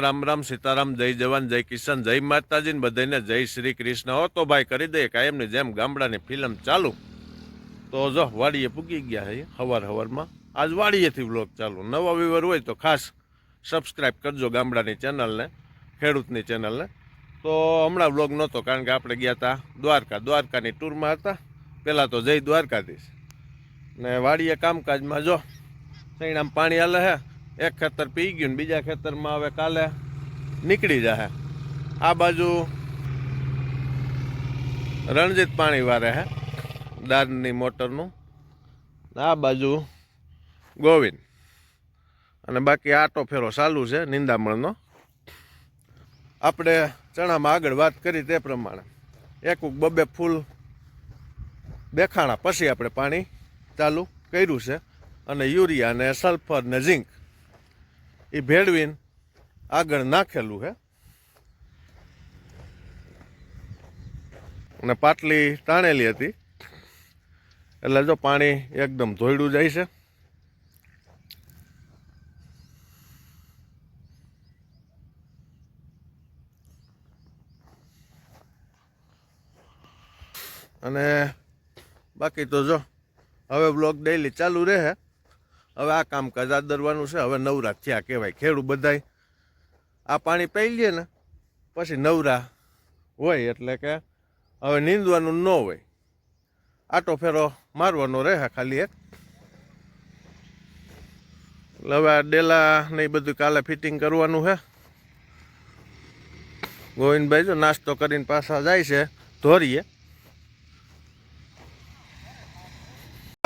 રામ રામ, સીતારામ, જય જવાન, જય કિશન જય માતાજી ને બધાને જય શ્રી કૃષ્ણ. હો, તો ભાઈ કરી દઈએ કાયમની જેમ ગામડાની ફિલ્મ ચાલુ. તો જો, વાડીએ પૂગી ગયા છે હવાર હવારમાં. આજ વાડીએથી વ્લોગ ચાલુ. નવા વિવર હોય તો ખાસ સબસ્ક્રાઈબ કરજો ગામડાની ચેનલને ખેડૂતની ચેનલને તો હમણાં વ્લોગ નહોતો, કારણ કે આપણે ગયા હતા દ્વારકા. દ્વારકાની ટૂરમાં હતા. પહેલાં તો જય દ્વારકાધીશ. ને વાડીએ કામકાજમાં જો આમ પાણી હાલે હે. એક ખેતર પી ગયું ને બીજા ખેતરમાં હવે કાલે નીકળી જશે આ બાજુ રણજીત પાણી વારે હે દારની મોટરનું. આ બાજુ ગોવિંદ. અને બાકી આટો ફેરો ચાલુ છે, નિંદામણનો. આપણે ચણામાં આગળ વાત કરી તે પ્રમાણે. એક બબે ફૂલ દેખાણા પછી આપણે પાણી ચાલુ કર્યું છે. અને યુરિયા ને સલ્ફર ને ઝીંક. એ ભેળવીને આગળ નાખેલું છે અને પાટલી તાણેલી હતી. એટલે જો પાણી એકદમ ધોયડું જાય છે. અને બાકી તો જો હવે બ્લોગ ડેઈલી ચાલુ રહે. હવે આ કામકાજ દરવાનું છે, હવે નવરા થયા કહેવાય. ખેડૂત બધાય આ પાણી પી લે ને, પછી નવરા હોય એટલે કે હવે નીંદવાનું ન હોય. આટો ફેરો મારવાનો રહે ખાલી એક. હવે આ ડેલા ને એ બધું કાલે ફિટિંગ કરવાનું છે ગોવિંદભાઈ જો નાસ્તો કરીને પાછા જાય છે, ધોરીએ.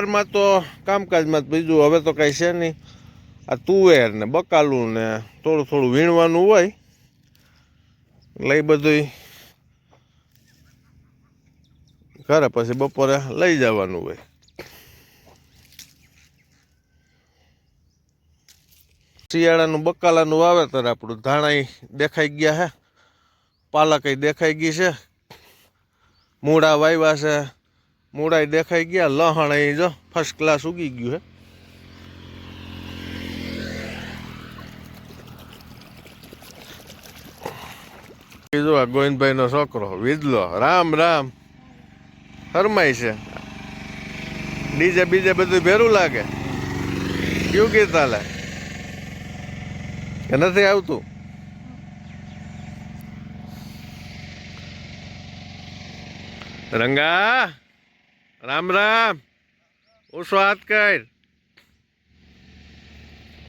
સવારમાં તો કામકાજમાં બીજું હવે તો કાંઈ છે નહીં. આ તુવેર ને બકાલું ને થોડું થોડું વીણવાનું હોય, એટલે એ બધું ઘરે પછી બપોરે લઈ જવાનું હોય. શિયાળાનું બકાલાનું વાવેતર આપણું ધાણા દેખાઈ ગયા છે પાલક દેખાઈ ગઈ છે, મૂળા વાવ્યા છે મૂળાઈ દેખાઈ ગયા, લહણ અહીં જો ફર્સ્ટ ક્લાસ ઉગી ગયું હે. જો આ ગોવિંદભાઈ નો છોકરો વીજલો રામ રામ. ફરમાય છે. ડીજે, બીજે બધું ભેરું લાગે. કયું ગીત હાલે? કે નથી આવતું? રંગા રામ રામ. ઓછો હાથ કર.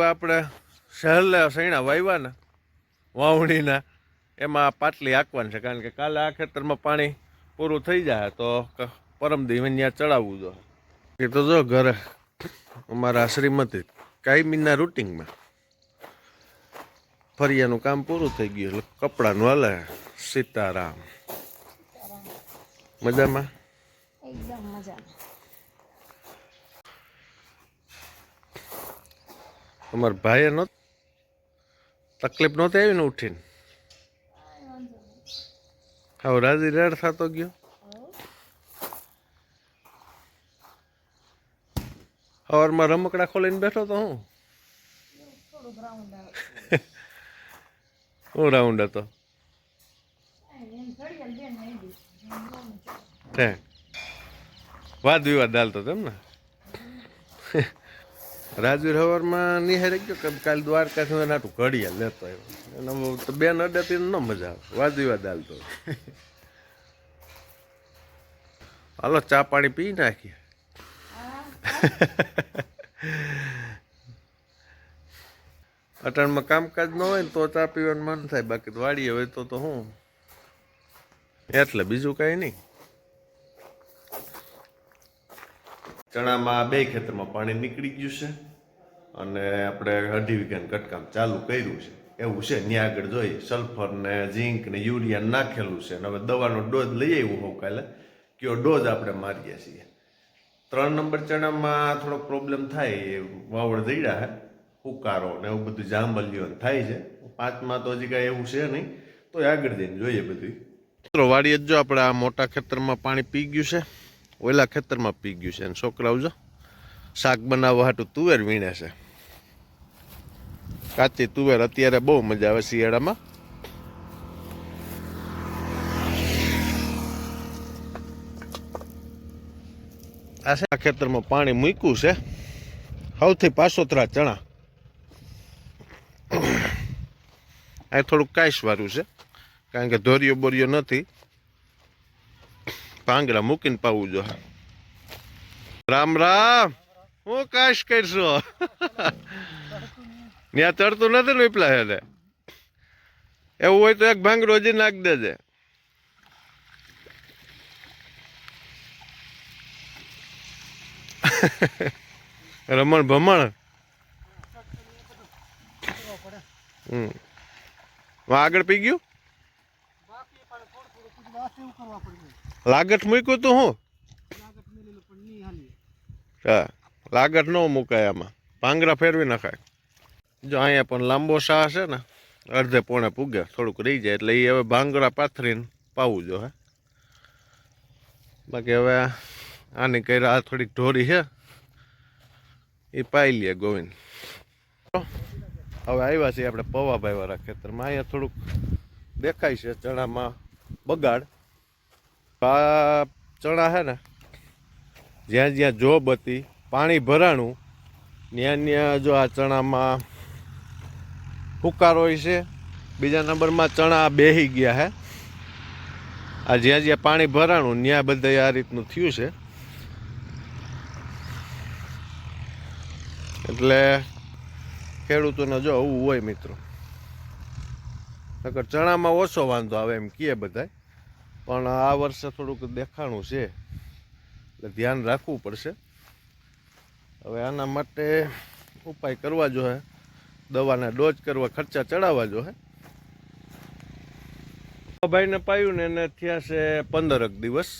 આપણે સહેલે સૈણા વાવ્યા વાવણીના, એમાં પાટલી આંકવાની છે, કારણ કે કાલે આ ખેતરમાં પાણી પૂરું થઈ જાય, તો પરમ દિવસે ત્યાં ચડાવવું જો એ તો જો ઘરે અમારા શ્રીમતી કાયમીના રૂટિંગમાં ફરિયાનું કામ પૂરું થઈ ગયું, એટલે કપડાનું હાલે સીતારામ. મજામાં? એકદમ મજા. અમારા ભાઈએ નો તકલીફ નહોતી આવી ને ઉઠીને? હવે રાજી રેડ થતો ગયો. સવારમાં રમકડા ખોલીને બેઠો તો હું? હું રાઉન્ડ હતો. એમ ઘડિયાળ બેન આવી તે વાદ વિવાદ હાલતો તેમ ને? રાજવીર હવારમાં નિહારી ગયો કે કાલ દ્વારકાથી નાટું ઘડિયાળ લેતો આવ્યો. એને બેન અડેથી ન મજા આવે. વાદ વિવાદ હાલતો હાલો, ચા પાણી પી નાખીએ. અટાણમાં કામકાજ ન હોય ને તો ચા પીવાનું મન થાય. બાકી વાડીએ હોય તો તો હું. એટલે બીજું કાંઈ નહીં. ચણામાં બે ખેતરમાં પાણી નીકળી ગયું છે અને આપણે અઢી વિઘાન કટકામ ચાલુ કર્યું છે. એવું છે, ત્યાં આગળ જોઈએ. સલ્ફર ને ઝીંક ને યુરિયા નાખેલું છે. અને હવે દવાનો ડોઝ લઈ આવ્યું હોઉં કાલે. કયો ડોઝ આપણે મારીએ છીએ? ત્રણ નંબર ચણામાં થોડો પ્રોબ્લેમ થાય વાવડ દઈડા હે ઉકારો ને એવું બધું જાંબલિયો થાય છે. પાંચમાં તો હજી કાંઈ એવું છે નહીં. તો આગળ જઈને જોઈએ બધું વાડીએ જ જો આપણે આ મોટા ખેતરમાં પાણી પી ગયું છે. ઓલા ખેતરમાં પી ગયું છે. અને છોકરાઓ જો શાક બનાવવા હાટું તુવેર વીણે છે. કાચી તુવેર અત્યારે બહુ મજા આવે શિયાળામાં. આ આ ખેતરમાં પાણી મૂક્યું છે. સૌથી પાસોતરા ચણા. આ થોડુંક કાઈશ વાળું છે. કારણ કે ધોરિયો બોરિયો નથી. પાંગરા મૂકીને પાવું જો રામ રામ હું કાશ કરશો ત્યાં ચડતું નથી ને વિપલા હેલે એવું હોય તો એક ભાંગ રોજી નાખી દેજે રમણ ભમણ હમ આગળ પી ગયું લાગત મૂક્યું તું હું? હા, લાગઠ ન મુકાય આમાં. પાંગરા ફેરવી નખાય. જો અહીંયા પણ લાંબો શાહ છે ને, અડધે પોણે પૂગે, થોડુંક રહી જાય એટલે એ હવે ભાંગરા પાથરીને પાવું જો, હે. બાકી હવે આની કઈ આ થોડીક ઢોરી છે એ પાઈ લે ગોવિંદ. હવે આવ્યા છીએ આપણે પવાભાઈ વાળા ખેતરમાં. અહીંયા થોડુંક દેખાય છે ચણામાં બગાડ. આ ચણા છે ને, જ્યાં જ્યાં જોબ હતી પાણી ભરાણું ત્યાં ત્યાં જો આ ચણામાં ફુકારો હોય છે, બીજા નંબરમાં ચણા બેહી ગયા હે. આ જ્યાં જ્યાં પાણી ભરાણું ત્યાં બધે આ રીતનું થયું છે. એટલે ખેડૂતોને જો આવું હોય મિત્રો. નકર ચણામાં ઓછો વાંધો આવે એમ કહે બધાય. પણ આ વર્ષે થોડુંક દેખાણું છે. એટલે ધ્યાન રાખવું પડશે. હવે આના માટે ઉપાય કરવા જોઈએ દવાના ડોઝ કરવા, ખર્ચા ચડાવવા જોઈએ ભાઈને પાયું ને એને થયા છે પંદરક દિવસ.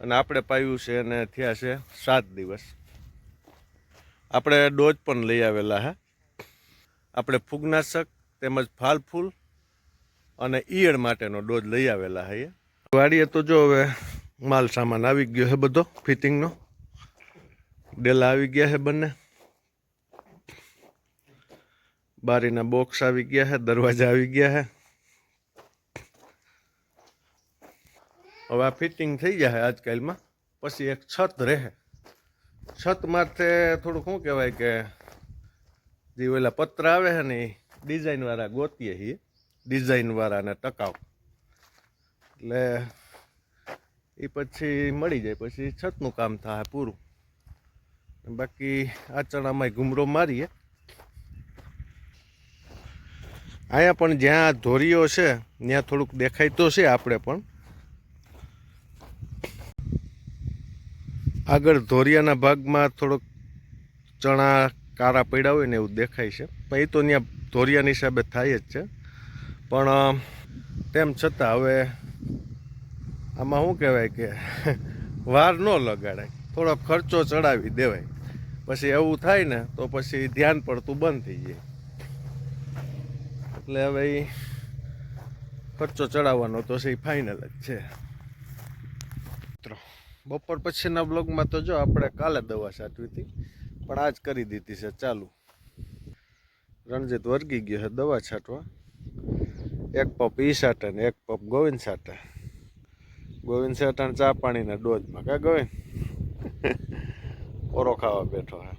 અને આપણે પાયું છે એને થયા છે સાત દિવસ. આપણે ડોઝ પણ લઈ આવેલા હે. આપણે ફૂગનાશક તેમજ ફાલ ફૂલ અને ઈયળ માટેનો ડોઝ લઈ આવેલા હે વાડીએ તો જો હવે માલ સામાન આવી ગયો છે બધો ફિટિંગનો ડેલા આવી ગયા છે બંને. બારીના બોક્સ આવી ગયા છે, દરવાજા આવી ગયા છે. હવે આ ફિટિંગ થઈ જાય આજકાલમાં. પછી એક છત રહે છત માથે થોડુંક શું કહેવાય કે જે ઓલા પત્ર આવે છે ને એ ડિઝાઇનવાળા ગોતીએ છીએ. ડિઝાઇનવાળા અને ને ટકાઉ એટલે એ પછી મળી જાય, પછી છતનું કામ થાય પૂરું. બાકી આ ચણામાં ઘૂમરો મારીએ. અહીંયા પણ જ્યાં ધોરીઓ છે, ત્યાં થોડુંક દેખાય તો છે આપણે પણ. આગળ ધોરિયાના ભાગમાં થોડોક ચણા કારા પડ્યા હોય ને એવું દેખાય છે. પણ એ તો ત્યાં ધોરિયાની હિસાબે થાય જ છે. પણ તેમ છતાં હવે આમાં શું કહેવાય કે વાર ન લગાડાય. થોડોક ખર્ચો ચડાવી દેવાય. પછી એવું થાય ને, તો પછી ધ્યાન પડતું બંધ થઈ જાય. એટલે હવે ખર્ચો ચડાવવાનો તો છે ફાઇનલ જ છે. મિત્રો, બપોર પછીના બ્લોગમાં તો જો આપણે કાલે દવા સાચવી હતી, પણ આજ કરી દીધી છે ચાલુ. રણજીત વર્ગી ગયો છે દવા છાંટવા. એક પપ ઈ સાટે ને એક પપ ગોવિંદ સાટા ગોવિંદ સાટા ચા પાણીના ડોઝમાં કા ગોવિંદ? ઓરો ખાવા બેઠો હે.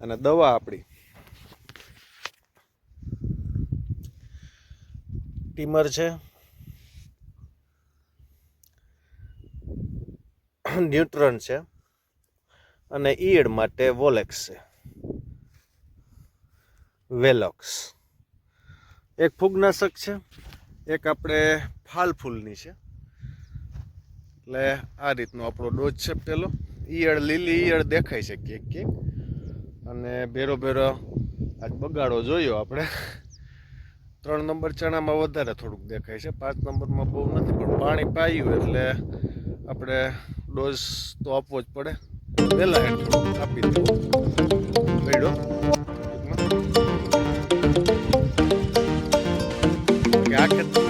અને દવા આપણી ટીમર છે. ન્યુટ્રન છે. અને ઈયળ માટે વોલેક્સ છે. વેલોક્સ. એક ફૂગનાશક છે. એક આપણે ફાલ ફૂલની છે. એટલે આ રીતનો આપણો ડોઝ છે પેલો. ઈયળ લીલી, ઈયળ દેખાય છે ક્યાંક ક્યાંક. અને ભેરો ભેરો આજ બગાડો જોયો આપણે. ત્રણ નંબર ચણામાં વધારે થોડુંક દેખાય છે. પાંચ નંબરમાં બહુ નથી, પણ પાણી પાયું એટલે આપણે ડોઝ તો આપવો જ પડે. વહેલા આપી દેવું કે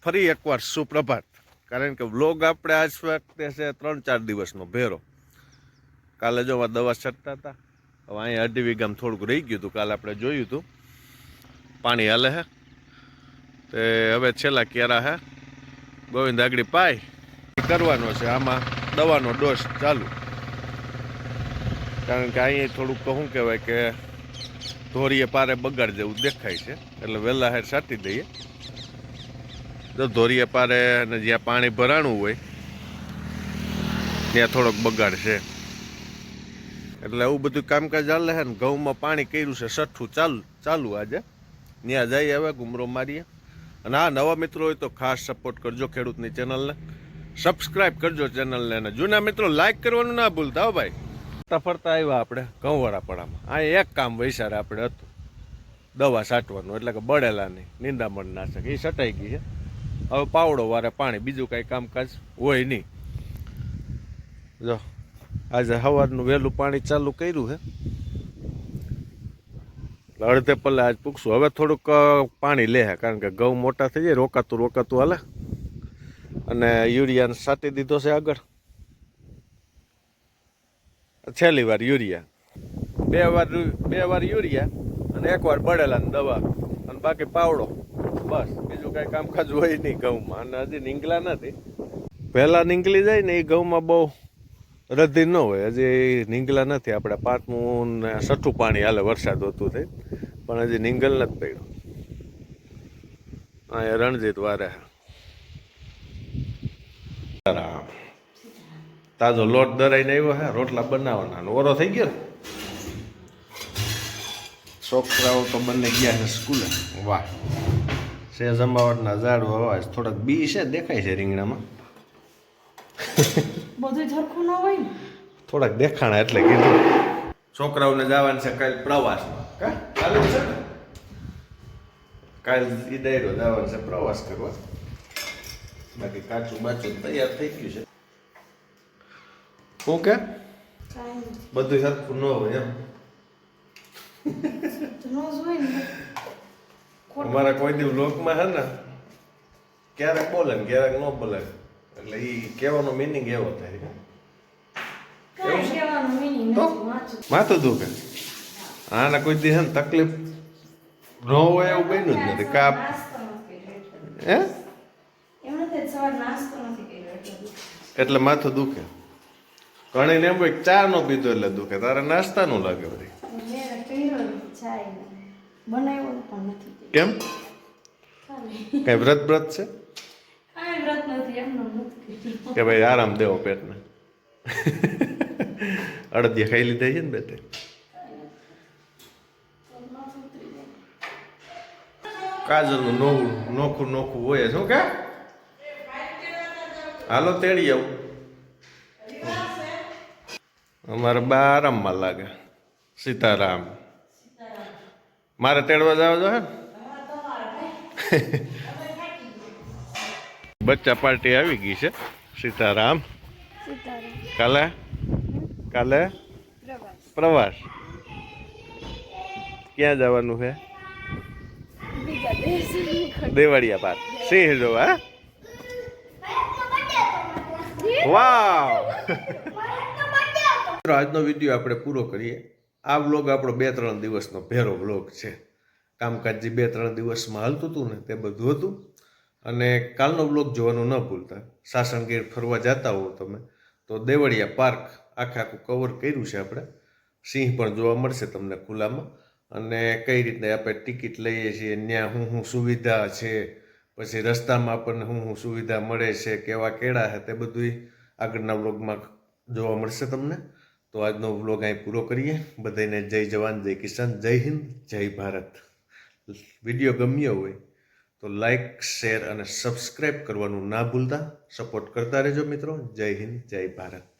ફરી એકવાર સુપ્રભાત. કારણ કે વ્લોગ આપણે આજ વખતે છે ત્રણ ચાર દિવસનો ભેરો. કાલે જો દવા છટતા હતા, હવે અહીંયા અઢી વીઘામ થોડુંક રહી ગયું હતું, કાલે આપણે જોયું હતું. પાણી હાલે હે. તે હવે છેલ્લા કેરા હે. ગોવિંદ આગળ પાય. કરવાનો છે, આમાં દવાનો ડોઝ ચાલુ. કારણ કે અહીંયા થોડુંક શું કહેવાય કે ધોરીએ પારે બગાડ જેવું દેખાય છે. એટલે વહેલા હેર સાટી દઈએ. તો ધોરીએ પારે અને જ્યાં પાણી ભરાણું હોય, ત્યાં થોડોક બગાડ છે. એટલે એવું બધું કામકાજ ચાલે છે ને, ઘઉંમાં પાણી કર્યું છે સઠ્ઠું ચાલુ ચાલુ આજે. ત્યાં જઈએ હવે, ગુમરો મારીએ. અને આ નવા મિત્રો હોય તો ખાસ સપોર્ટ કરજો ખેડૂતની ચેનલને સબસ્ક્રાઇબ કરજો ચેનલને અને જૂના મિત્રો લાઈક કરવાનું ના ભૂલતા હો ભાઈ. ફરતા ફરતા આવ્યા આપણે ઘઉંવાળાપડામાં આ એક કામ વૈસારે આપણે હતું. દવા છાંટવાનું, એટલે કે બળેલા નહીં નિંદામણ નાશક એ છટાઈ ગઈ છે. હવે પાવડો વારે પાણી, બીજું કાંઈ કામકાજ હોય નહીં. જો, આજે સવારનું વહેલું પાણી ચાલુ કર્યું છે. અડધે પલ્લે આજ પૂછશું હવે થોડુંક પાણી લે કારણ કે ઘઉં મોટા થઈ જાય, રોકાતું રોકાતું હાલે. અને યુરિયાને સાટી દીધો છે આગળ. છેલ્લી વાર યુરિયા. બે વાર બે વાર યુરિયા અને એક વાર બળેલાની દવા અને બાકી પાવડો. બસ, બીજું કાંઈ કામકાજ હોય નહીં ઘઉંમાં અને હજી નીંગલા નથી. પહેલાં નીંગલી જાય ને એ ઘઉંમાં બહુ રદ્દી ન હોય. હજી નીંગલા નથી. આપણે પાંચમું ને છઠ્ઠું પાણી હાલે, વરસાદ હોતું થઈ પણ હજી નીંગલ નથી પડ્યું. અહીંયા રણજીત વારે. રામ તાજો લોટ દરાઈને આવ્યો હે રોટલા બનાવવાના અને ઓરો થઈ ગયો છોકરાઓ તો બંને ગયા છે સ્કૂલે. વાહ. છે જમાવટના ઝાડુ અવાજ થોડાક બી છે દેખાય છે રીંગણામાં. બધું ઝરખું ન હોય થોડાક દેખાણા એટલે કીધું. છોકરાઓને જવાનું છે કાલ પ્રવાસમાં કા? કાલે છે? ને? કાલ ઈ ડાયરો જવાનું છે પ્રવાસ કરવા. બાકી કાચું બાચું તૈયાર થઈ ગયું છે. શું કે કાંઈ બધું સરખું ન હોય એમ અમારા કોઈ દી લોકમાં છે ને ક્યારેક બોલે ને ક્યારેક ન બોલે એટલે એ કહેવાનો મિનિંગ એવો થાય માથું દુખે આના કોઈ દી ને તકલીફ ન હોય એવું બન્યું જ નથી કા નાસ્તો નથી કર્યો એટલે. હે એટલે માથું દુખે ઘણી ને એમ હોય કે ચા નો પીધો એટલે દુખે. તારે લાગે બનાવ્યો પણ નથી. કર્યો. કેમ કઈ વ્રત વ્રત છે? કાંઈ કે ભાઈ આરામ દેવો પેટને. અડદિયા ખાઈ લીધા છે ને બે તે માથું ઉતરી કાજલનું નવું નોખું નોખું હોય શું કે? હાલો તેડી આવું. અમારે બા લાગે. સીતારામ. મારે તેડવા જવા જો? બચ્ચા પાર્ટી આવી ગઈ છે. સીતારામ. કાલે? કાલે? પ્રવાસ. ક્યાં જવાનું છે? બીજા દેવાડિયા પાર સિંહ જોવા? વાવ! મિત્રો, આજનો વીડિયો આપણે પૂરો કરીએ. આ વ્લોગ આપણો બે ત્રણ દિવસનો ભેરો વ્લોગ છે. કામકાજ જે બે ત્રણ દિવસમાં હાલતું હતું ને તે બધું હતું. અને કાલનો વ્લોગ જોવાનું ન ભૂલતા. સાસણગીર ફરવા જતા હો તમે તો દેવળિયા પાર્ક આખે આખું કવર કર્યું છે આપણે. સિંહ પણ જોવા મળશે તમને ખુલ્લામાં. અને કઈ રીતે આપણે ટિકિટ લઈએ છીએ ત્યાં શું શું સુવિધા છે પછી રસ્તામાં આપણને શું શું સુવિધા મળે છે કેવા કેળા છે તે બધું આગળના વ્લોગમાં જોવા મળશે તમને. તો આજનો વ્લોગ અહીં પૂરો કરીએ. બધાને જય જવાન, જય કિસાન, જય હિન્દ, જય ભારત. વીડિયો ગમ્યો હોય તો લાઈક શેર અને સબસ્ક્રાઈબ કરવાનું ના ભૂલતા. સપોર્ટ કરતા રહેજો મિત્રો. જય હિન્દ, જય ભારત.